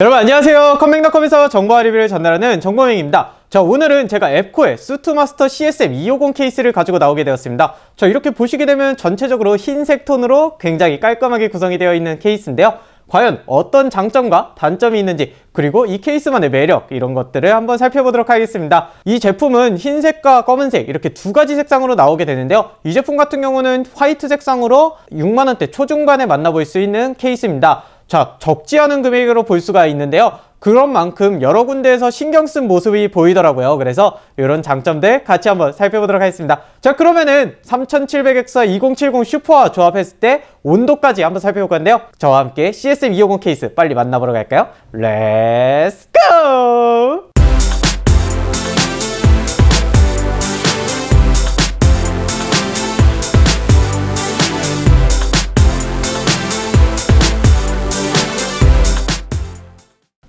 여러분 안녕하세요. 컴맹닷컴에서 정보와 리뷰를 전달하는 정보맹입니다. 자 오늘은 제가 앱코의 수트마스터 CSM 250 케이스를 가지고 나오게 되었습니다. 자 이렇게 보시게 되면 전체적으로 흰색 톤으로 굉장히 깔끔하게 구성이 되어 있는 케이스인데요. 과연 어떤 장점과 단점이 있는지 그리고 이 케이스만의 매력 이런 것들을 한번 살펴보도록 하겠습니다. 이 제품은 흰색과 검은색 이렇게 두 가지 색상으로 나오게 되는데요. 이 제품 같은 경우는 화이트 색상으로 6만원대 초중반에 만나볼 수 있는 케이스입니다 자, 적지 않은 금액으로 볼 수가 있는데요. 그런 만큼 여러 군데에서 신경 쓴 모습이 보이더라고요. 그래서 이런 장점들 같이 한번 살펴보도록 하겠습니다. 자, 그러면은 3700X 2070 슈퍼와 조합했을 때 온도까지 한번 살펴볼 건데요. 저와 함께 CSM 250 케이스 빨리 만나보러 갈까요? 렛츠 고!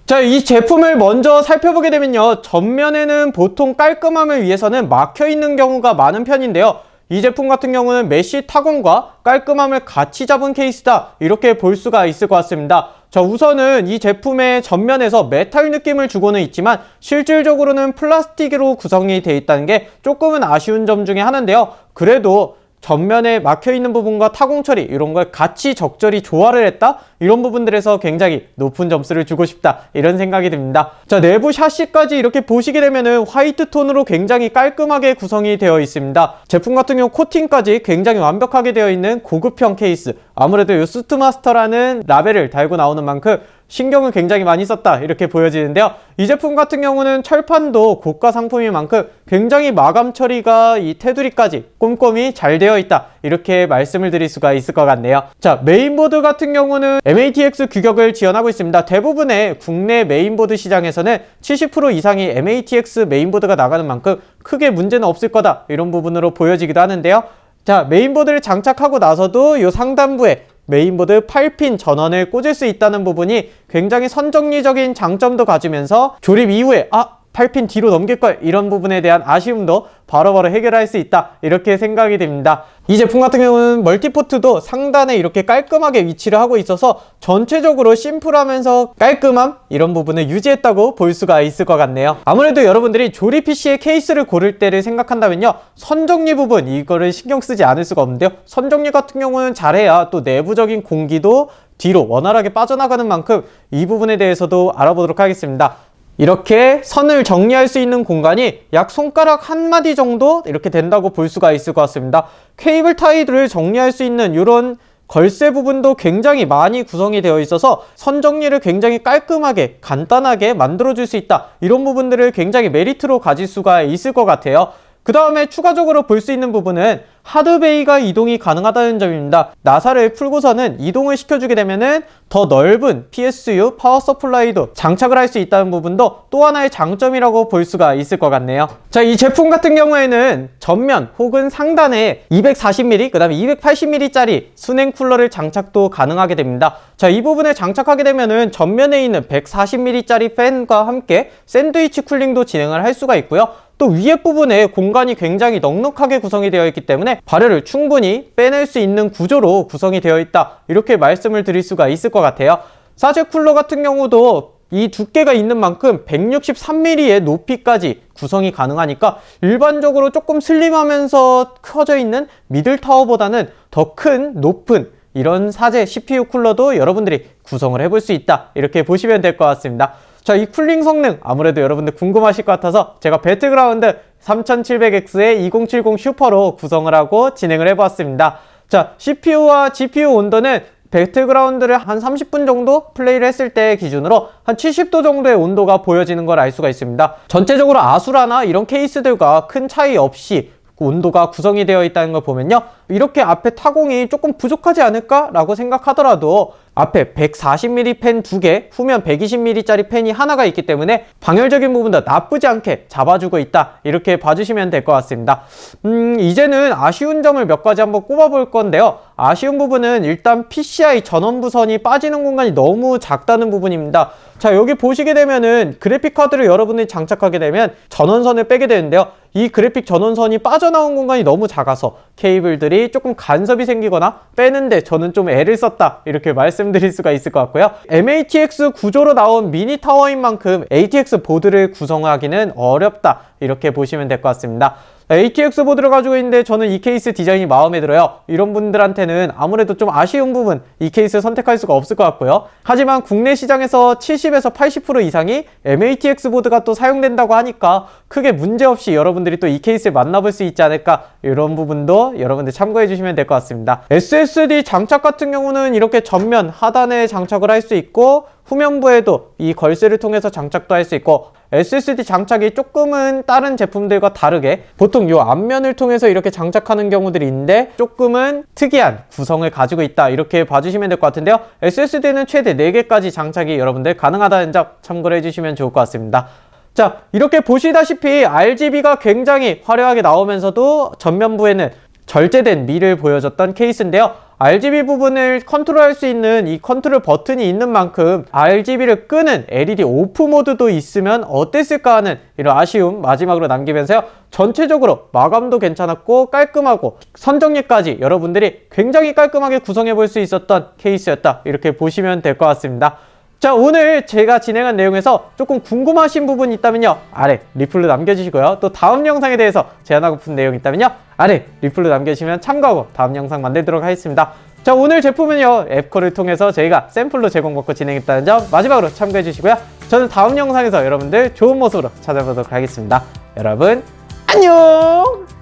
자, 이 제품을 먼저 살펴보게 되면요. 전면에는 보통 깔끔함을 위해서는 막혀 있는 경우가 많은 편인데요. 이 제품 같은 경우는 메쉬 타공과 깔끔함을 같이 잡은 케이스다. 이렇게 볼 수가 있을 것 같습니다. 자, 우선은 이 제품의 전면에서 메탈 느낌을 주고는 있지만 실질적으로는 플라스틱으로 구성이 되어 있다는 게 조금은 아쉬운 점 중에 하나인데요. 그래도 전면에 막혀 있는 부분과 타공 처리 이런 걸 같이 적절히 조화를 했다? 이런 부분들에서 굉장히 높은 점수를 주고 싶다. 이런 생각이 듭니다. 자 내부 샤시까지 이렇게 보시게 되면은 화이트 톤으로 굉장히 깔끔하게 구성이 되어 있습니다. 제품 같은 경우 코팅까지 굉장히 완벽하게 되어 있는 고급형 케이스. 아무래도 이 수트마스터라는 라벨을 달고 나오는 만큼 신경을 굉장히 많이 썼다. 이렇게 보여지는데요. 이 제품 같은 경우는 철판도 고가 상품인 만큼 굉장히 마감 처리가 이 테두리까지 꼼꼼히 잘 되어 있다. 이렇게 말씀을 드릴 수가 있을 것 같네요. 자 메인보드 같은 경우는 MATX 규격을 지원하고 있습니다. 대부분의 국내 메인보드 시장에서는 70% 이상이 MATX 메인보드가 나가는 만큼 크게 문제는 없을 거다. 이런 부분으로 보여지기도 하는데요. 자 메인보드를 장착하고 나서도 이 상단부에 메인보드 8핀 전원을 꽂을 수 있다는 부분이 굉장히 선정리적인 장점도 가지면서 조립 이후에 아 8핀 뒤로 넘길 걸 이런 부분에 대한 아쉬움도 바로 바로 해결할 수 있다. 이렇게 생각이 됩니다. 이 제품 같은 경우는 멀티포트도 상단에 이렇게 깔끔하게 위치를 하고 있어서 전체적으로 심플하면서 깔끔함 이런 부분을 유지했다고 볼 수가 있을 것 같네요. 아무래도 여러분들이 조립 PC의 케이스를 고를 때를 생각한다면요. 선정리 부분 이거를 신경 쓰지 않을 수가 없는데요. 선정리 같은 경우는 잘해야 또 내부적인 공기도 뒤로 원활하게 빠져나가는 만큼 이 부분에 대해서도 알아보도록 하겠습니다 이렇게 선을 정리할 수 있는 공간이 약 손가락 한 마디 정도 이렇게 된다고 볼 수가 있을 것 같습니다. 케이블 타이를 정리할 수 있는 이런 걸쇠 부분도 굉장히 많이 구성이 되어 있어서 선 정리를 굉장히 깔끔하게 간단하게 만들어 줄 수 있다. 이런 부분들을 굉장히 메리트로 가질 수가 있을 것 같아요. 그 다음에 추가적으로 볼 수 있는 부분은 하드베이가 이동이 가능하다는 점입니다. 나사를 풀고서는 이동을 시켜주게 되면은 더 넓은 PSU 파워 서플라이도 장착을 할 수 있다는 부분도 또 하나의 장점이라고 볼 수가 있을 것 같네요. 자, 이 제품 같은 경우에는 전면 혹은 상단에 240mm, 그 다음에 280mm짜리 순행 쿨러를 장착도 가능하게 됩니다. 자, 이 부분에 장착하게 되면은 전면에 있는 140mm짜리 팬과 함께 샌드위치 쿨링도 진행을 할 수가 있고요. 또 위에 부분에 공간이 굉장히 넉넉하게 구성이 되어 있기 때문에 발열을 충분히 빼낼 수 있는 구조로 구성이 되어 있다. 이렇게 말씀을 드릴 수가 있을 것 같아요. 사제 쿨러 같은 경우도 이 두께가 있는 만큼 163mm의 높이까지 구성이 가능하니까 일반적으로 조금 슬림하면서 커져 있는 미들 타워보다는 더 큰 높은 이런 사제 CPU 쿨러도 여러분들이 구성을 해볼 수 있다. 이렇게 보시면 될 것 같습니다 자, 이 쿨링 성능 아무래도 여러분들 궁금하실 것 같아서 제가 배틀그라운드 3700X의 2070 슈퍼로 구성을 하고 진행을 해보았습니다. 자, CPU와 GPU 온도는 배틀그라운드를 한 30분 정도 플레이를 했을 때 기준으로 한 70도 정도의 온도가 보여지는 걸 알 수가 있습니다. 전체적으로 아수라나 이런 케이스들과 큰 차이 없이 온도가 구성이 되어 있다는 걸 보면요. 이렇게 앞에 타공이 조금 부족하지 않을까라고 생각하더라도 앞에 140mm 펜 두 개, 후면 120mm짜리 펜이 하나가 있기 때문에 방열적인 부분도 나쁘지 않게 잡아주고 있다. 이렇게 봐주시면 될 것 같습니다. 음, 이제는 아쉬운 점을 몇 가지 한번 꼽아볼 건데요. 아쉬운 부분은 일단 PCI 전원부선이 빠지는 공간이 너무 작다는 부분입니다. 자, 여기 보시게 되면은 그래픽 카드를 여러분이 장착하게 되면 전원선을 빼게 되는데요. 이 그래픽 전원선이 빠져나온 공간이 너무 작아서 케이블들이 조금 간섭이 생기거나 빼는데 저는 좀 애를 썼다 이렇게 말씀드릴 수가 있을 것 같고요. MATX 구조로 나온 미니 타워인 만큼 ATX 보드를 구성하기는 어렵다 이렇게 보시면 될 것 같습니다. ATX 보드를 가지고 있는데 저는 이 케이스 디자인이 마음에 들어요. 이런 분들한테는 아무래도 좀 아쉬운 부분 이 케이스 선택할 수가 없을 것 같고요. 하지만 국내 시장에서 70에서 80% 이상이 MATX 보드가 또 사용된다고 하니까 크게 문제없이 여러분들이 또 이 케이스를 만나볼 수 있지 않을까 이런 부분도 여러분들 참고해 주시면 될 것 같습니다. SSD 장착 같은 경우는 이렇게 전면 하단에 장착을 할 수 있고 후면부에도 이 걸쇠를 통해서 장착도 할 수 있고 SSD 장착이 조금은 다른 제품들과 다르게 보통 이 앞면을 통해서 이렇게 장착하는 경우들이 있는데 조금은 특이한 구성을 가지고 있다 이렇게 봐주시면 될 것 같은데요. SSD는 최대 4개까지 장착이 여러분들 가능하다는 점 참고를 해주시면 좋을 것 같습니다. 자 이렇게 보시다시피 RGB가 굉장히 화려하게 나오면서도 전면부에는 절제된 미를 보여줬던 케이스인데요. RGB 부분을 컨트롤할 수 있는 이 컨트롤 버튼이 있는 만큼 RGB를 끄는 LED 오프 모드도 있으면 어땠을까 하는 이런 아쉬움 마지막으로 남기면서요. 전체적으로 마감도 괜찮았고 깔끔하고 선정리까지 여러분들이 굉장히 깔끔하게 구성해 볼 수 있었던 케이스였다. 이렇게 보시면 될 것 같습니다. 자 오늘 제가 진행한 내용에서 조금 궁금하신 부분이 있다면요. 아래 리플로 남겨주시고요. 또 다음 영상에 대해서 제안하고 싶은 내용 이 있다면요. 아래 리플로 남겨주시면 참고하고 다음 영상 만들도록 하겠습니다. 자 오늘 제품은요. 앱콜을 통해서 저희가 샘플로 제공받고 진행했다는 점 마지막으로 참고해 주시고요. 저는 다음 영상에서 여러분들 좋은 모습으로 찾아보도록 하겠습니다. 여러분 안녕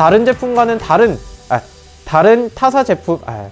다른 제품과는 다른 아, 다른 타사 제품 아,